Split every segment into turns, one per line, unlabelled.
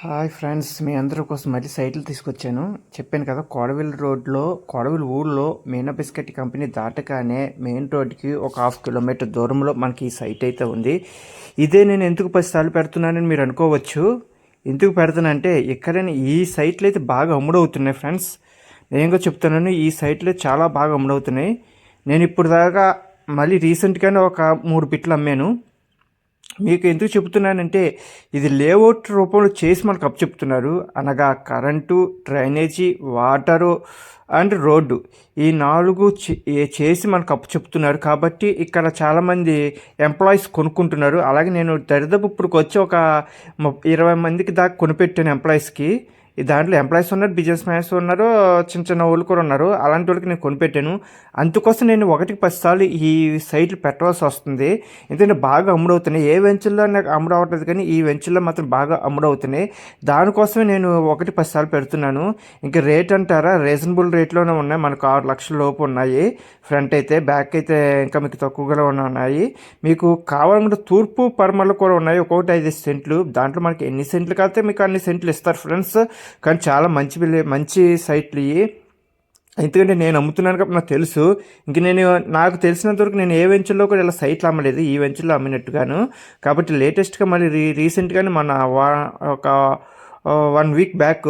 Hi friends మీ అందరి కోసం మళ్ళీ సైట్లు తీసుకొచ్చాను. చెప్పాను కదా కోడవిల్ రోడ్లో కోడవిల్ ఊళ్ళో మీనా బిస్కెట్ కంపెనీ దాటగానే మెయిన్ రోడ్కి ఒక హాఫ్ కిలోమీటర్ దూరంలో మనకి ఈ సైట్ అయితే ఉంది. ఇదే నేను ఎందుకు పది సార్లు పెడుతున్నానని మీరు అనుకోవచ్చు. ఎందుకు పెడతానంటే ఎక్కడైనా ఈ సైట్లు అయితే బాగా అమ్ముడవుతున్నాయి ఫ్రెండ్స్. నేను చెప్తున్నాను ఈ సైట్లు చాలా బాగా అమ్ముడవుతున్నాయి. నేను ఇప్పుడు దాకా మళ్ళీ రీసెంట్గానే ఒక మూడు బిట్లు అమ్మాను. మీకు ఎందుకు చెబుతున్నానంటే ఇది లేఅవుట్ రూపంలో చేసి మనకు అప్పు చెప్తున్నారు అనగా current drainage water and road. ఈ నాలుగు చేసి మనకు అప్పు చెప్తున్నారు కాబట్టి ఇక్కడ చాలామంది ఎంప్లాయీస్ కొనుక్కుంటున్నారు. అలాగే నేను దరిదాపు ఇప్పుడు వచ్చి ఒక ఇరవై మందికి దాకా కొనిపెట్టాను ఎంప్లాయీస్కి. దాంట్లో ఎంప్లాయీస్ ఉన్నారు బిజినెస్ మ్యాన్స్ ఉన్నారు చిన్న చిన్న వాళ్ళు కూడా ఉన్నారు. అలాంటి వాళ్ళకి నేను కొనిపెట్టాను. అందుకోసం నేను ఒకటికి పది సార్లు ఈ సైట్లు పెట్టవలసి వస్తుంది. ఎందుకంటే బాగా అమ్ముడవుతున్నాయి. ఏ వెంచుల్లో నాకు అమ్ముడవట్లేదు కానీ ఈ వెంచుల్లో మాత్రం బాగా అమ్ముడవుతున్నాయి. దానికోసమే నేను ఒకటి పది సార్లు పెడుతున్నాను. ఇంకా రేట్ అంటారా? రీజనబుల్ రేట్లోనే ఉన్నాయి. మనకు ఆరు లక్షల లోపు ఉన్నాయి. ఫ్రంట్ అయితే బ్యాక్ అయితే ఇంకా మీకు తక్కువగా ఉన్నాయి. మీకు కావాలంటే తూర్పు పరమలు కూడా ఉన్నాయి. ఒక్కొక్కటి ఐదు సెంట్లు. దాంట్లో మనకి ఎన్ని సెంట్లు కాస్తే మీకు అన్ని సెంట్లు ఇస్తారు ఫ్రెండ్స్. కానీ చాలా మంచి మంచి సైట్లు ఇవి ఎందుకంటే నేను అమ్ముతున్నాను కాబట్టి నాకు తెలుసు. ఇంక నేను నాకు తెలిసినంత వరకు నేను ఏ వెంచర్లో కూడా ఇలా సైట్లు అమ్మలేదు. ఈ వెంచర్లో అమ్మినట్టుగాను. కాబట్టి లేటెస్ట్గా మళ్ళీ రీ రీసెంట్గానే మన వా ఒక వన్ వీక్ బ్యాక్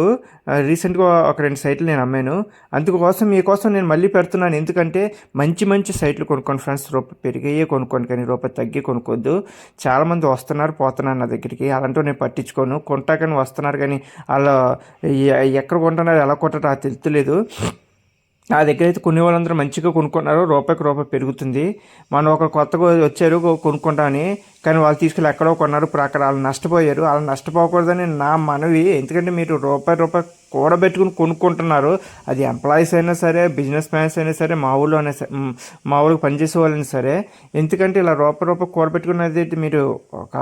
రీసెంట్గా ఒక రెండు సైట్లు నేను అమ్మాను. అందుకోసం మీకోసం నేను మళ్ళీ పెడుతున్నాను. ఎందుకంటే మంచి మంచి సైట్లు కొనుక్కోండి ఫ్రెండ్స్ రూపాయి పెరిగాయే కొనుక్కోండి కానీ రూపాయి తగ్గి కొనుక్కోద్దు. చాలామంది వస్తున్నారు పోతున్నారు నా దగ్గరికి. అలాంటివి నేను పట్టించుకోను. కొంటాకని వస్తున్నారు కానీ వాళ్ళు ఎక్కడ కొంటున్నారు ఎలా కొంటారో అది నా దగ్గర అయితే కొన్ని వాళ్ళందరూ మంచిగా కొనుక్కున్నారు రూపాయికి రూపాయి పెరుగుతుంది. మనం ఒక కొత్తగా వచ్చారు కొనుక్కుంటామని కానీ వాళ్ళు తీసుకెళ్ళి ఎక్కడో కొన్నారు ఇప్పుడు అక్కడ వాళ్ళు నష్టపోయారు. వాళ్ళు నష్టపోకూడదని నా మనవి. ఎందుకంటే మీరు రూపాయి రూపాయి కూడబెట్టుకుని కొనుక్కుంటున్నారు. అది ఎంప్లాయీస్ అయినా సరే బిజినెస్ మ్యాన్స్ అయినా సరే మా ఊళ్ళో అయినా సరే మా ఊళ్ళకి పనిచేసే వాళ్ళైనా సరే. ఎందుకంటే ఇలా రూపాయి రూపాయి కూడబెట్టుకున్నది మీరు ఒక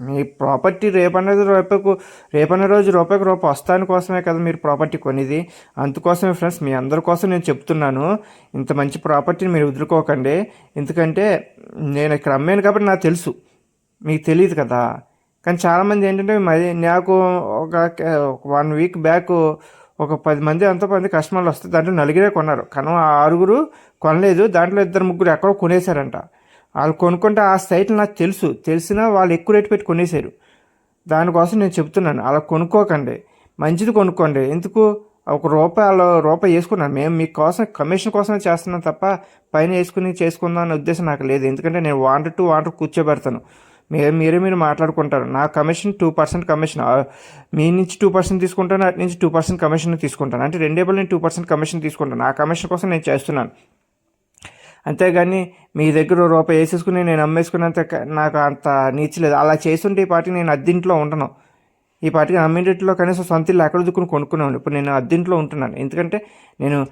మీ ప్రాపర్టీ రేపన్నది రూపాయకు రేపన్న రోజు రూపాయికి రూపాయి వస్తాని కోసమే కదా మీరు ప్రాపర్టీ కొనిది. అందుకోసమే ఫ్రెండ్స్ మీ అందరి కోసం నేను చెప్తున్నాను. ఇంత మంచి ప్రాపర్టీని మీరు వదులుకోకండి. ఎందుకంటే నేను ఇక్కడ అమ్మాను కాబట్టి నాకు తెలుసు. మీకు తెలియదు కదా. కానీ చాలామంది ఏంటంటే మరి నాకు ఒక వన్ వీక్ బ్యాక్ ఒక పది మంది అంత మంది కస్టమర్లు వస్తే దాంట్లో నలుగురే కొన్నారు. కానీ ఆరుగురు కొనలేదు. దాంట్లో ఇద్దరు ముగ్గురు ఎక్కడో కొనేశారంట. వాళ్ళు కొనుక్కుంటే ఆ సైట్ నాకు తెలుసు. తెలిసినా వాళ్ళు ఎక్కువ రేటు పెట్టి కొనేసారు దానికోసం నేను చెప్తున్నాను. అలా కొనుక్కోకండి. మంచిది కొనుక్కోండి. ఎందుకు? ఒక రూపాయి అలా రూపాయి వేసుకున్నాను. మేము మీకోసం కమిషన్ కోసమే చేస్తున్నాం తప్ప పైన వేసుకుని చేసుకుందాం అనే ఉద్దేశం నాకు లేదు. ఎందుకంటే నేను వాంటర్ టు వాంటర్ కూర్చోబెడతాను. మీరు మీరే మీరు మాట్లాడుకుంటారు. నా కమిషన్ టూ పర్సెంట్ కమిషన్. మీ నుంచి టూ పర్సెంట్ తీసుకుంటాను అటు నుంచి టూ పర్సెంట్ కమిషన్ తీసుకుంటాను. అంటే రెండేబుల్ నేను టూ పర్సెంట్ కమిషన్ తీసుకుంటాను. ఆ కమిషన్ కోసం నేను చేస్తున్నాను. అంతేగాని మీ దగ్గర రూపాయి వేసేసుకుని నేను అమ్మేసుకున్నంత నాకు అంత నీచలేదు అలా చేస్తుంటే ఈ పాటికి నేను అద్దీంట్లో ఉండను ఈ పాటికి అమ్మింటిలో కనీసం సొంత ఇల్లు ఎక్కడ దుక్కుని కొనుక్కున్నాను ఇప్పుడు నేను అద్దీంట్లో ఉంటున్నాను. ఎందుకంటే నేను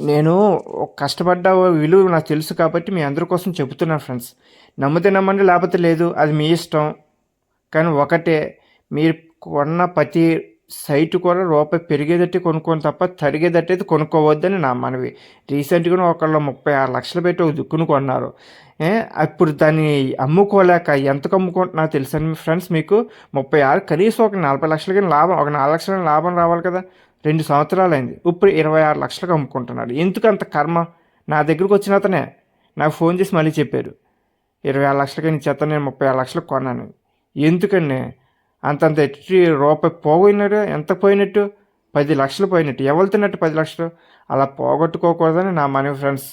నేను కష్టపడ్డ విలువ నాకు తెలుసు కాబట్టి మీ అందరి కోసం చెబుతున్నాను ఫ్రెండ్స్. నమ్మితే నమ్మండి లేకపోతే లేదు. అది మీ ఇష్టం. కానీ ఒకటే మీరు కొన్న ప్రతి సైట్ కూడా రూపాయి పెరిగేదట్టే కొనుక్కోవాలి తప్ప తరిగేదట్టయితే కొనుక్కోవద్దని నా మనవి. రీసెంట్గా ఒకళ్ళు ముప్పై ఆరు లక్షలు పెట్టి ఒక దుక్కును కొన్నారు. అప్పుడు దాన్ని అమ్ముకోలేక ఎంతకు అమ్ముకుంటున్నా తెలుసా ఫ్రెండ్స్ మీకు? ముప్పై ఆరు కనీసం ఒక నలభై లక్షలకి లాభం ఒక నాలుగు లక్షల లాభం రావాలి కదా? రెండు సంవత్సరాలు అయింది ఇప్పుడు ఇరవై ఆరు లక్షలకు అమ్ముకుంటున్నాడు. ఎందుకు అంత కర్మ? నా దగ్గరకు వచ్చిన అతనే. నాకు ఫోన్ చేసి మళ్ళీ చెప్పారు. ఇరవై ఆరు లక్షలకి నీ చెత్త నేను ముప్పై ఆరు లక్షలకు కొన్నాను. ఎందుకండి? అంతంత ఎట్టి రూపాయి పోయినట్టు ఎంత పోయినట్టు? పది లక్షలు పోయినట్టు. ఎవరు పది లక్షలు? అలా పోగొట్టుకోకూడదని నా మనీ ఫ్రెండ్స్.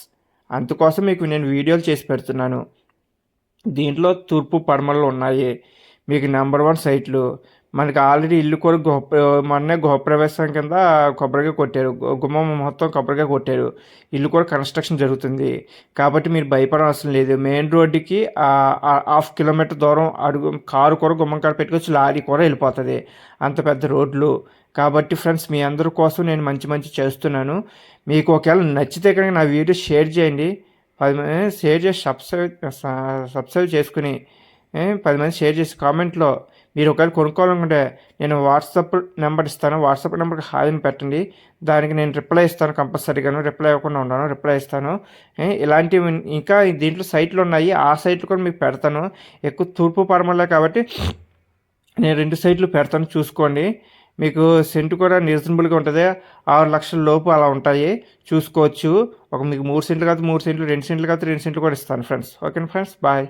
అందుకోసం మీకు నేను వీడియోలు చేసి పెడుతున్నాను. దీంట్లో తూర్పు పడమలు ఉన్నాయి. మీకు నెంబర్ వన్ సైట్లు. మనకి ఆల్రెడీ ఇల్లు కూడా గృహ మొన్నే గృహప్రవేశం కింద కొబ్బరిగా కొట్టారు. గుమ్మం మొత్తం కొబ్బరిగా కొట్టారు. ఇల్లు కూడా కన్స్ట్రక్షన్ జరుగుతుంది. కాబట్టి మీరు భయపడవలసిన లేదు. మెయిన్ రోడ్డుకి హాఫ్ కిలోమీటర్ దూరం అడుగు కారు కూడా గుమ్మం కాడ పెట్టుకొచ్చి లారీ కూడా వెళ్ళిపోతుంది. అంత పెద్ద రోడ్లు. కాబట్టి ఫ్రెండ్స్ మీ అందరి కోసం నేను మంచి మంచి చేస్తున్నాను. మీకు ఒకవేళ నచ్చితే కనుక నా వీడియో షేర్ చేయండి. పది మంది షేర్ చేసి సబ్స్క్రైబ్ సబ్స్క్రైబ్ చేసుకుని పది మంది షేర్ చేసి కామెంట్లో మీరు ఒకవేళ కొనుక్కోవాలనుకుంటే నేను వాట్సాప్ నెంబర్ ఇస్తాను. వాట్సాప్ నెంబర్కి హాయిని పెట్టండి. దానికి నేను రిప్లై ఇస్తాను కంపల్సరీగాను. రిప్లై ఇవ్వకుండా ఉన్నాను రిప్లై ఇస్తాను. ఇలాంటివి ఇంకా దీంట్లో సైట్లు ఉన్నాయి. ఆ సైట్లు కూడా మీకు పెడతాను. ఎక్కువ తూర్పు పరమలే కాబట్టి నేను రెండు సైట్లు పెడతాను చూసుకోండి. మీకు సెంటు కూడా రీజనబుల్గా ఉంటుంది. ఆరు లక్షల లోపు అలా ఉంటాయి. చూసుకోవచ్చు. ఒక మీకు మూడు సెంట్లు కాదు మూడు సెంట్లు రెండు సెంట్లు కాదు రెండు సెంట్లు కూడా ఇస్తాను ఫ్రెండ్స్. Okay friends? బాయ్.